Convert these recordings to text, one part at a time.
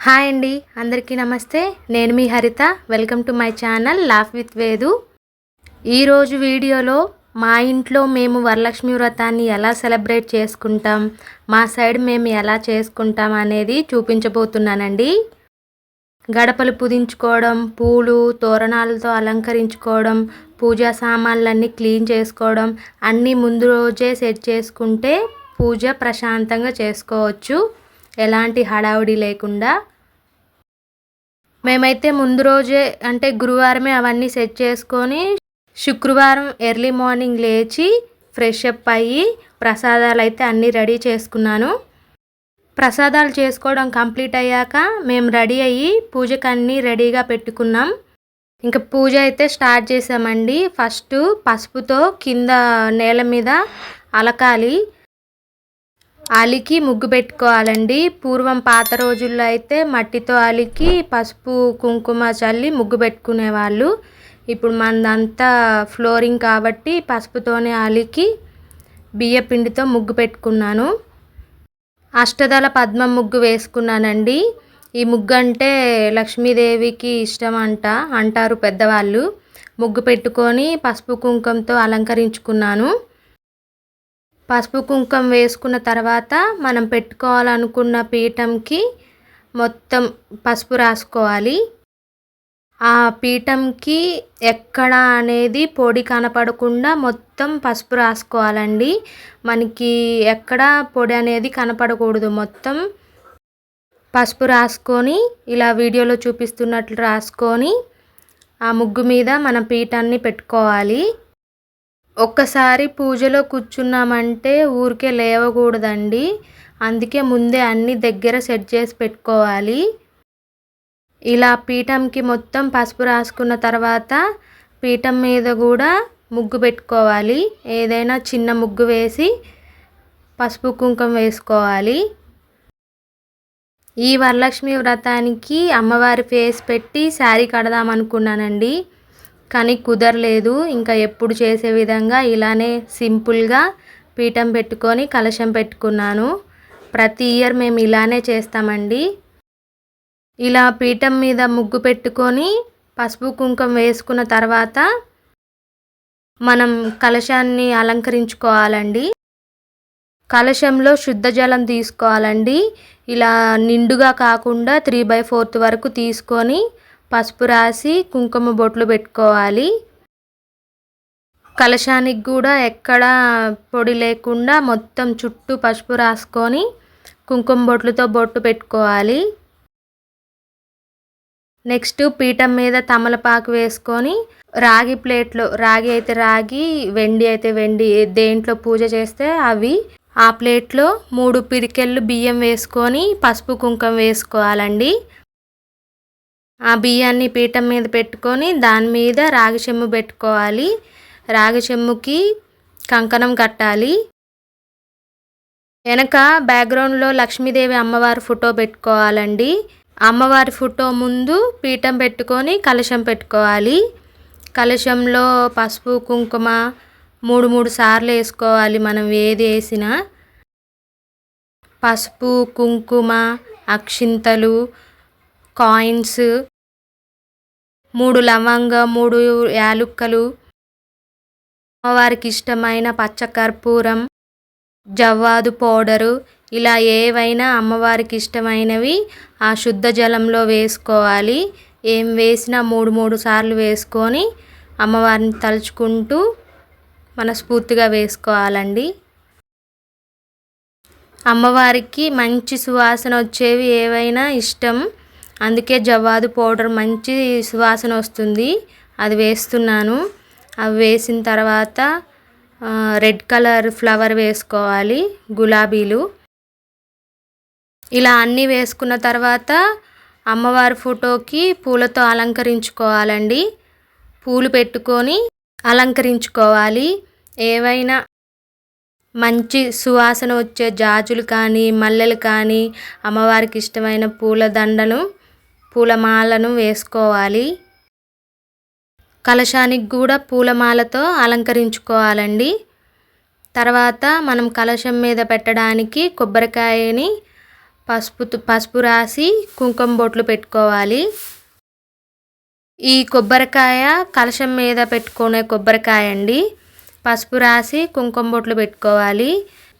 Hi అండి అందరికీ నమస్తే. నేను మీ Haritha. Welcome to my channel laugh with Vedu. ఈరోజు వీడియోలో మా ఇంట్లో మేము వరలక్ష్మి వ్రతాన్ని ఎలా సెలబ్రేట్ చేసుకుంటాం మా సైడ్ మేము ఎలా చేసుకుంటాం అనేది చూపించబోతున్నానండి. గడపలు పుదించుకోవడం పూలు తోరణాలతో అలంకరించుకోవడం పూజా సామాన్లన్నీ క్లీన్ చేసుకోవడం అన్నీ ముందు రోజే సెట్ చేసుకుంటే పూజ ప్రశాంతంగా చేసుకోవచ్చు. ఎలాంటి హడావుడి లేకుండా మేమైతే ముందు రోజే అంటే గురువారమే అవన్నీ సెట్ చేసుకొని శుక్రవారం ఎర్లీ మార్నింగ్ లేచి ఫ్రెష్ అప్ అయ్యి ప్రసాదాలు అయితే అన్నీ రెడీ చేసుకున్నాను. ప్రసాదాలు చేసుకోవడం కంప్లీట్ అయ్యాక మేము రెడీ అయ్యి పూజకు అన్నీ రెడీగా పెట్టుకున్నాం. ఇంకా పూజ అయితే స్టార్ట్ చేసామండి. ఫస్ట్ పసుపుతో కింద నేల మీద అలకాలి. అలికి ముగ్గు పెట్టుకోవాలండి. పూర్వం పాత రోజుల్లో అయితే మట్టితో అలికి పసుపు కుంకుమ చల్లి ముగ్గు పెట్టుకునేవాళ్ళు. ఇప్పుడు మనదంతా ఫ్లోరింగ్ కాబట్టి పసుపుతోనే అలికి బియ్య పిండితో ముగ్గు పెట్టుకున్నాను. అష్టదళ పద్మ ముగ్గు వేసుకున్నానండి. ఈ ముగ్గు అంటే లక్ష్మీదేవికి ఇష్టం అంట అంటారు పెద్దవాళ్ళు. ముగ్గు పెట్టుకొని పసుపు కుంకుమతో అలంకరించుకున్నాను. పసుపు కుంకుమ వేసుకున్న తర్వాత మనం పెట్టుకోవాలనుకున్న పీఠంకి మొత్తం పసుపు రాసుకోవాలి. ఆ పీఠంకి ఎక్కడ అనేది పొడి కనపడకుండా మొత్తం పసుపు రాసుకోవాలండి. మనకి ఎక్కడ పొడి అనేది కనపడకూడదు. మొత్తం పసుపు రాసుకొని ఇలా వీడియోలో చూపిస్తున్నట్లు రాసుకొని ఆ ముగ్గు మీద మనం పీఠాన్ని పెట్టుకోవాలి. ఒక్కసారి పూజలో కూర్చున్నామంటే ఊరికే లేవకూడదండి. అందుకే ముందే అన్ని దగ్గర సెట్ చేసి పెట్టుకోవాలి. ఇలా పీఠంకి మొత్తం పసుపు రాసుకున్న తర్వాత పీఠం మీద కూడా ముగ్గు పెట్టుకోవాలి. ఏదైనా చిన్న ముగ్గు వేసి పసుపు కుంకుమ వేసుకోవాలి. ఈ వరలక్ష్మి వ్రతానికి అమ్మవారి ఫేస్ పెట్టి శారీ కడదాం అనుకున్నానండి కానీ కుదరలేదు. ఇంకా ఎప్పుడు చేసే విధంగా ఇలానే సింపుల్గా పీఠం పెట్టుకొని కలశం పెట్టుకున్నాను. ప్రతి ఇయర్ మేము ఇలానే చేస్తామండి. ఇలా పీఠం మీద ముగ్గు పెట్టుకొని పసుపు కుంకుమ వేసుకున్న తర్వాత మనం కలశాన్ని అలంకరించుకోవాలండి. కలశంలో శుద్ధ జలం తీసుకోవాలండి. ఇలా నిండుగా కాకుండా త్రీ బై ఫోర్త్ వరకు తీసుకొని పసుపు రాసి కుంకుమ బొట్లు పెట్టుకోవాలి. కలశానికి కూడా ఎక్కడ పొడి లేకుండా మొత్తం చుట్టూ పసుపు రాసుకొని కుంకుమ బొట్లతో బొట్టు పెట్టుకోవాలి. నెక్స్ట్ పీఠం మీద తమలపాకు వేసుకొని రాగి ప్లేట్లో రాగి అయితే రాగి వెండి అయితే వెండి దేంట్లో పూజ చేస్తే అవి. ఆ ప్లేట్లో మూడు పిరికెళ్ళు బియ్యం వేసుకొని పసుపు కుంకుమ వేసుకోవాలండి. ఆ బియ్యాన్ని పీఠం మీద పెట్టుకొని దాని మీద రాగి చెమ్ము పెట్టుకోవాలి. రాగి చెమ్ముకి కంకణం కట్టాలి. వెనక బ్యాక్గ్రౌండ్లో లక్ష్మీదేవి అమ్మవారి ఫోటో పెట్టుకోవాలండి. అమ్మవారి ఫోటో ముందు పీఠం పెట్టుకొని కలశం పెట్టుకోవాలి. కలశంలో పసుపు కుంకుమ మూడు మూడు సార్లు వేసుకోవాలి మనం ఏది వేసినా. పసుపు కుంకుమ అక్షింతలు కాయిన్స్ మూడు లవంగ మూడు యాలుక్కలు అమ్మవారికి ఇష్టమైన పచ్చకర్పూరం జవ్వాదు పౌడరు ఇలా ఏవైనా అమ్మవారికి ఇష్టమైనవి ఆ శుద్ధ జలంలో వేసుకోవాలి. ఏం వేసినా మూడు మూడు సార్లు వేసుకొని అమ్మవారిని తలుచుకుంటూ మనస్ఫూర్తిగా వేసుకోవాలండి. అమ్మవారికి మంచి సువాసన వచ్చేవి ఏవైనా ఇష్టం అందుకే జవ్వాదు పౌడర్ మంచి సువాసన వస్తుంది. అది వేస్తున్నాను. అవి వేసిన తర్వాత రెడ్ కలర్ ఫ్లవర్ వేసుకోవాలి గులాబీలు. ఇలా అన్నీ వేసుకున్న తర్వాత అమ్మవారి ఫోటోకి పూలతో అలంకరించుకోవాలండి. పూలు పెట్టుకొని అలంకరించుకోవాలి. ఏవైనా మంచి సువాసన వచ్చే జాజులు కానీ మల్లెలు కానీ అమ్మవారికి ఇష్టమైన పూల దండను పూలమాలను వేసుకోవాలి. కలశానికి కూడా పూలమాలతో అలంకరించుకోవాలండి. తర్వాత మనం కలషం మీద పెట్టడానికి కొబ్బరికాయని పసుపు పసుపు రాసి కుంకుమ బొట్లు పెట్టుకోవాలి. ఈ కొబ్బరికాయ కలశం మీద పెట్టుకునే కొబ్బరికాయ అండి. పసుపు రాసి కుంకుమ బొట్లు పెట్టుకోవాలి.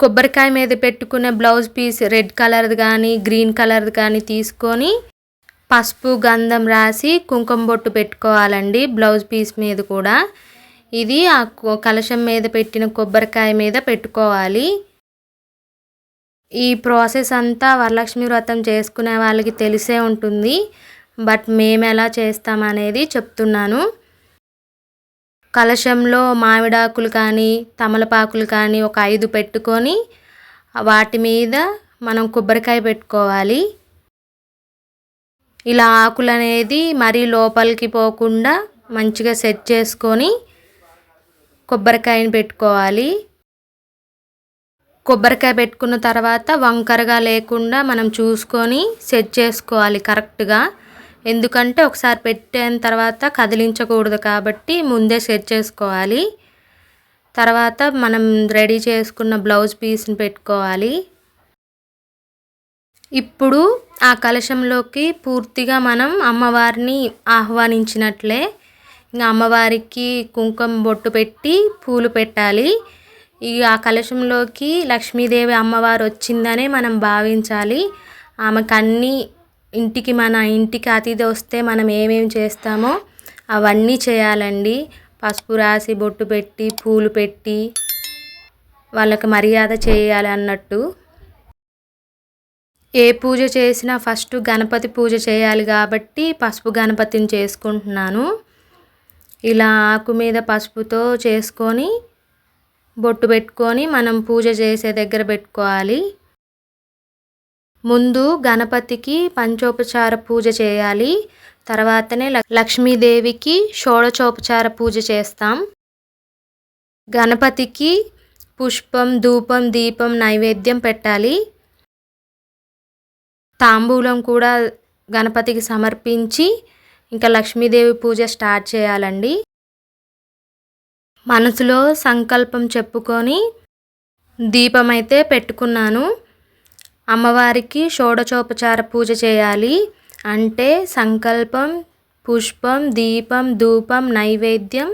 కొబ్బరికాయ మీద పెట్టుకునే బ్లౌజ్ పీస్ రెడ్ కలర్ది కానీ గ్రీన్ కలర్ది కానీ తీసుకొని పసుపు గంధం రాసి కుంకుమ బొట్టు పెట్టుకోవాలండి బ్లౌజ్ పీస్ మీద కూడా. ఇది ఆ కలశం మీద పెట్టిన కొబ్బరికాయ మీద పెట్టుకోవాలి. ఈ ప్రాసెస్ అంతా వరలక్ష్మి వ్రతం చేసుకునే వాళ్ళకి తెలిసే ఉంటుంది. బట్ మేము ఎలా చేస్తామనేది చెప్తున్నాను. కలశంలో మామిడాకులు కానీ తమలపాకులు కానీ ఒక ఐదు పెట్టుకొని వాటి మీద మనం కొబ్బరికాయ పెట్టుకోవాలి. ఇలా ఆకులు అనేది మరీ లోపలికి పోకుండా మంచిగా సెట్ చేసుకొని కొబ్బరికాయని పెట్టుకోవాలి. కొబ్బరికాయ పెట్టుకున్న తర్వాత వంకరగా లేకుండా మనం చూసుకొని సెట్ చేసుకోవాలి కరెక్ట్గా. ఎందుకంటే ఒకసారి పెట్టిన తర్వాత కదిలించకూడదు కాబట్టి ముందే సెట్ చేసుకోవాలి. తర్వాత మనం రెడీ చేసుకున్న బ్లౌజ్ పీస్ని పెట్టుకోవాలి. ఇప్పుడు ఆ కలశంలోకి పూర్తిగా మనం అమ్మవారిని ఆహ్వానించినట్లే ఇంకా అమ్మవారికి కుంకుమ బొట్టు పెట్టి పూలు పెట్టాలి. ఈ ఆ కలశంలోకి లక్ష్మీదేవి అమ్మవారు వచ్చిందనే మనం భావించాలి. ఆమెకు అన్నీ ఇంటికి మన ఇంటికి అతిథి వస్తే మనం ఏమేమి చేస్తామో అవన్నీ చేయాలండి. పసుపు రాసి బొట్టు పెట్టి పూలు పెట్టి వాళ్ళకి మర్యాద చేయాలి అన్నట్టు. ఏ పూజ చేసినా ఫస్ట్ గణపతి పూజ చేయాలి కాబట్టి పసుపు గణపతిని చేసుకుంటున్నాను. ఇలా ఆకు మీద పసుపుతో చేసుకొని బొట్టు పెట్టుకొని మనం పూజ చేసే దగ్గర పెట్టుకోవాలి. ముందు గణపతికి పంచోపచార పూజ చేయాలి. తర్వాతనే లక్ష్మీదేవికి షోడచోపచార పూజ చేస్తాం. గణపతికి పుష్పం ధూపం దీపం నైవేద్యం పెట్టాలి. తాంబూలం కూడా గణపతికి సమర్పించి ఇంకా లక్ష్మీదేవి పూజ స్టార్ట్ చేయాలండి. మనసులో సంకల్పం చెప్పుకొని దీపం అయితే పెట్టుకున్నాను. అమ్మవారికి షోడచోపచార పూజ చేయాలి అంటే సంకల్పం పుష్పం దీపం ధూపం నైవేద్యం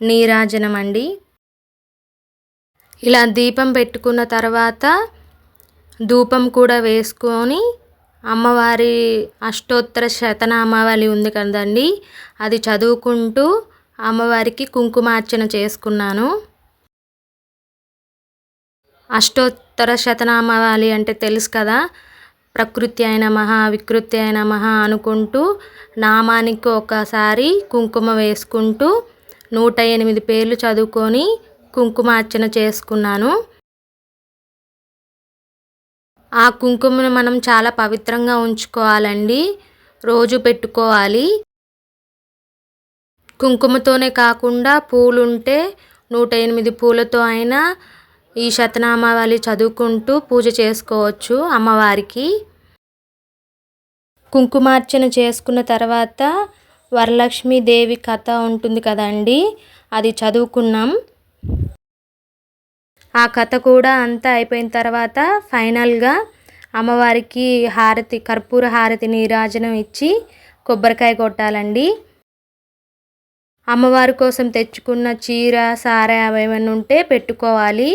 నీరాజనం అండి ఇలా దీపం పెట్టుకున్న తర్వాత ధూపం కూడా వేసుకొని అమ్మవారి అష్టోత్తర శతనామావళి ఉంది కదండి. అది చదువుకుంటూ అమ్మవారికి కుంకుమార్చన చేసుకున్నాను. అష్టోత్తర శతనామావళి అంటే తెలుసు కదా. ప్రకృతి అయిన మహా వికృతి అయిన మహా అనుకుంటూ నామానికి ఒకసారి కుంకుమ వేసుకుంటూ నూట ఎనిమిది పేర్లు చదువుకొని కుంకుమార్చన చేసుకున్నాను. ఆ కుంకుమను మనం చాలా పవిత్రంగా ఉంచుకోవాలండి. రోజు పెట్టుకోవాలి. కుంకుమతోనే కాకుండా పూలుంటే నూట ఎనిమిది పూలతో అయినా ఈ శతనామావళి చదువుకుంటూ పూజ చేసుకోవచ్చు అమ్మవారికి. కుంకుమార్చన చేసుకున్న తర్వాత వరలక్ష్మీదేవి కథ ఉంటుంది కదండి అది చదువుకున్నాం. ఆ కథ కూడా అంతా అయిపోయిన తర్వాత ఫైనల్గా అమ్మవారికి హారతి కర్పూర హారతి నీరాజనం ఇచ్చి కొబ్బరికాయ కొట్టాలండి. అమ్మవారి కోసం తెచ్చుకున్న చీర సారా ఏమైనా ఉంటే పెట్టుకోవాలి.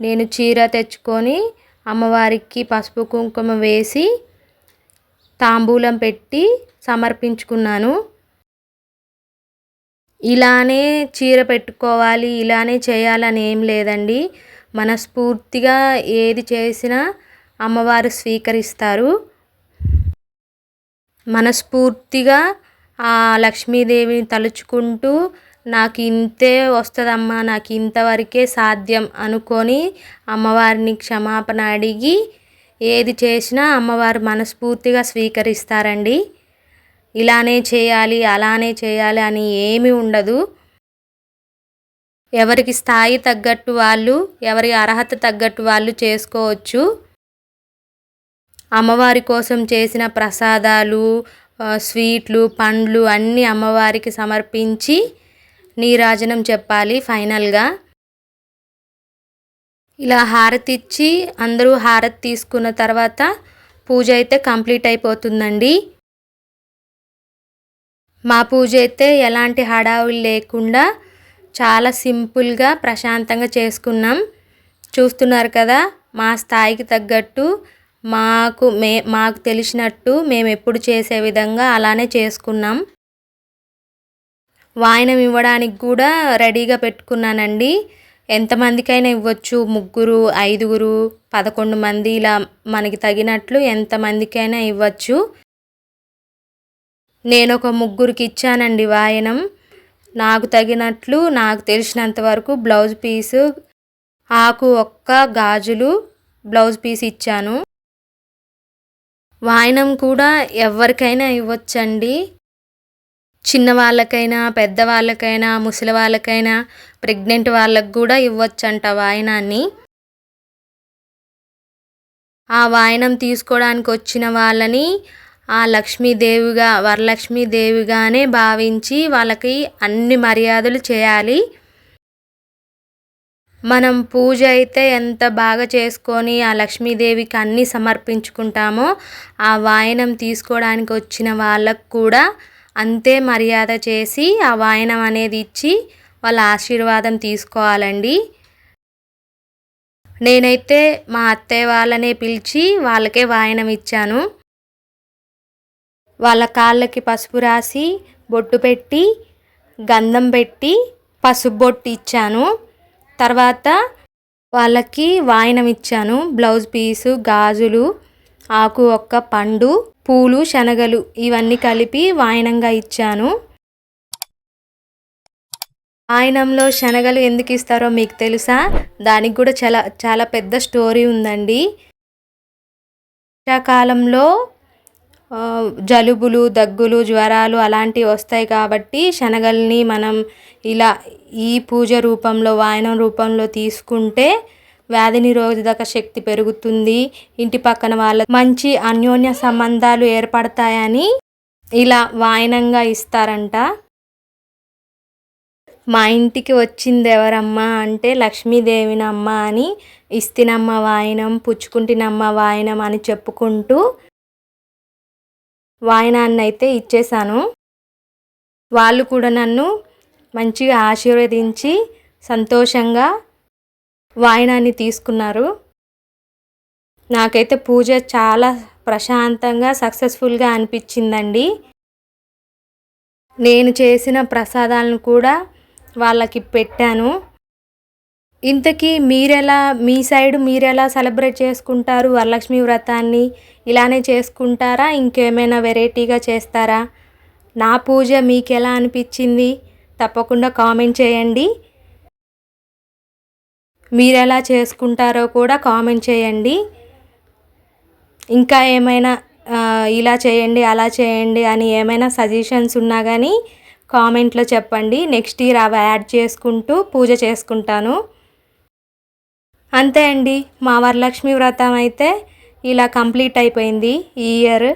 నేను చీర తెచ్చుకొని అమ్మవారికి పసుపు కుంకుమ వేసి తాంబూలం పెట్టి సమర్పించుకున్నాను. ఇలానే చీర పెట్టుకోవాలి ఇలానే చేయాలని ఏం లేదండి. మనస్ఫూర్తిగా ఏది చేసినా అమ్మవారు స్వీకరిస్తారు. మనస్ఫూర్తిగా ఆ లక్ష్మీదేవిని తలుచుకుంటూ నాకు ఇంతే వస్తుందమ్మా నాకు ఇంతవరకే సాధ్యం అనుకొని అమ్మవారిని క్షమాపణ అడిగి ఏది చేసినా అమ్మవారు మనస్ఫూర్తిగా స్వీకరిస్తారండి. ఇలానే చేయాలి అలానే చేయాలి అని ఏమీ ఉండదు. ఎవరికి స్థాయి తగ్గట్టు వాళ్ళు ఎవరి అర్హత తగ్గట్టు వాళ్ళు చేసుకోవచ్చు. అమ్మవారి కోసం చేసిన ప్రసాదాలు స్వీట్లు పండ్లు అన్నీ అమ్మవారికి సమర్పించి నీరాజనం చెప్పాలి ఫైనల్గా. ఇలా హారతి ఇచ్చి అందరూ హారతి తీసుకున్న తర్వాత పూజ అయితే కంప్లీట్ అయిపోతుందండి. మా పూజ అయితే ఎలాంటి హడావులు లేకుండా చాలా సింపుల్గా ప్రశాంతంగా చేసుకున్నాం. చూస్తున్నారు కదా మా స్థాయికి తగ్గట్టు మాకు మే మాకు తెలిసినట్టు మేము ఎప్పుడు చేసే విధంగా అలానే చేసుకున్నాం. వాయనం ఇవ్వడానికి కూడా రెడీగా పెట్టుకున్నానండి. ఎంతమందికైనా ఇవ్వచ్చు ముగ్గురు ఐదుగురు పదకొండు మంది ఇలా మనకి తగినట్లు ఎంతమందికైనా ఇవ్వచ్చు. నేను ఒక ముగ్గురికి ఇచ్చానండి వాయనం. నాకు తగినట్లు నాకు తెలిసినంత వరకు బ్లౌజ్ పీసు ఆకు ఒక్క గాజులు బ్లౌజ్ పీస్ ఇచ్చాను. వాయనం కూడా ఎవరికైనా ఇవ్వచ్చండి. చిన్నవాళ్ళకైనా పెద్దవాళ్ళకైనా ముసలి వాళ్ళకైనా ప్రెగ్నెంట్ వాళ్ళకు కూడా ఇవ్వచ్చంట వాయనాన్ని. ఆ వాయనం తీసుకోవడానికి వచ్చిన వాళ్ళని ఆ లక్ష్మీదేవిగా వరలక్ష్మీదేవిగానే భావించి వాళ్ళకి అన్ని మర్యాదలు చేయాలి. మనం పూజ అయితే ఎంత బాగా చేసుకొని ఆ లక్ష్మీదేవికి అన్నీ సమర్పించుకుంటామో ఆ వాయనం తీసుకోవడానికి వచ్చిన వాళ్ళకు కూడా అంతే మర్యాద చేసి ఆ వాయనం అనేది ఇచ్చి వాళ్ళ ఆశీర్వాదం తీసుకోవాలండి. నేనైతే మా అత్తయ్య వాళ్ళనే పిలిచి వాళ్ళకే వాయనం ఇచ్చాను. వాళ్ళ కాళ్ళకి పసుపు రాసి బొట్టు పెట్టి గంధం పెట్టి పసుపు బొట్టు ఇచ్చాను. తర్వాత వాళ్ళకి వాయనం ఇచ్చాను. బ్లౌజ్ పీసు గాజులు ఆకు ఒక్క పండు పూలు శనగలు ఇవన్నీ కలిపి వాయనంగా ఇచ్చాను. ఆయనంలో శనగలు ఎందుకు ఇస్తారో మీకు తెలుసా? దానికి కూడా చాలా చాలా పెద్ద స్టోరీ ఉందండి. వర్షాకాలంలో జలుబులు దగ్గులు జ్వరాలు అలాంటివి వస్తాయి కాబట్టి శనగల్ని మనం ఇలా ఈ పూజ రూపంలో వాయనం రూపంలో తీసుకుంటే వ్యాధి నిరోధక శక్తి పెరుగుతుంది. ఇంటి పక్కన వాళ్ళ మంచి అన్యోన్య సంబంధాలు ఏర్పడతాయని ఇలా వాయనంగా ఇస్తారంట. మా ఇంటికి వచ్చింది ఎవరమ్మా అంటే లక్ష్మీదేవినమ్మ అని ఇస్తినమ్మ వాయనం పుచ్చుకుంటినమ్మ వాయనం అని చెప్పుకుంటూ వాయినాన్ని అయితే ఇచ్చేసాను వాళ్ళు కూడా నన్ను మంచిగా ఆశీర్వదించి సంతోషంగా వాయనాన్ని తీసుకున్నారు. నాకైతే పూజ చాలా ప్రశాంతంగా సక్సెస్ఫుల్గా అనిపించిందండి. నేను చేసిన ప్రసాదాలను కూడా వాళ్ళకి పెట్టాను. ఇంతకీ మీరెలా మీ సైడ్ మీరెలా సెలబ్రేట్ చేసుకుంటారు? వరలక్ష్మి వ్రతాన్ని ఇలానే చేసుకుంటారా? ఇంకేమైనా వెరైటీగా చేస్తారా? నా పూజ మీకు ఎలా అనిపించింది? తప్పకుండా కామెంట్ చేయండి. మీరెలా చేసుకుంటారో కూడా కామెంట్ చేయండి. ఇంకా ఏమైనా ఇలా చేయండి అలా చేయండి అని ఏమైనా సజెషన్స్ ఉన్నా కానీ కామెంట్లో చెప్పండి. నెక్స్ట్ ఇయర్ అవి యాడ్ చేసుకుంటూ పూజ చేసుకుంటాను. అంతే అండి. మా వరలక్ష్మి వ్రతం అయితే ఇలా కంప్లీట్ అయిపోయింది ఈ ఇయర్.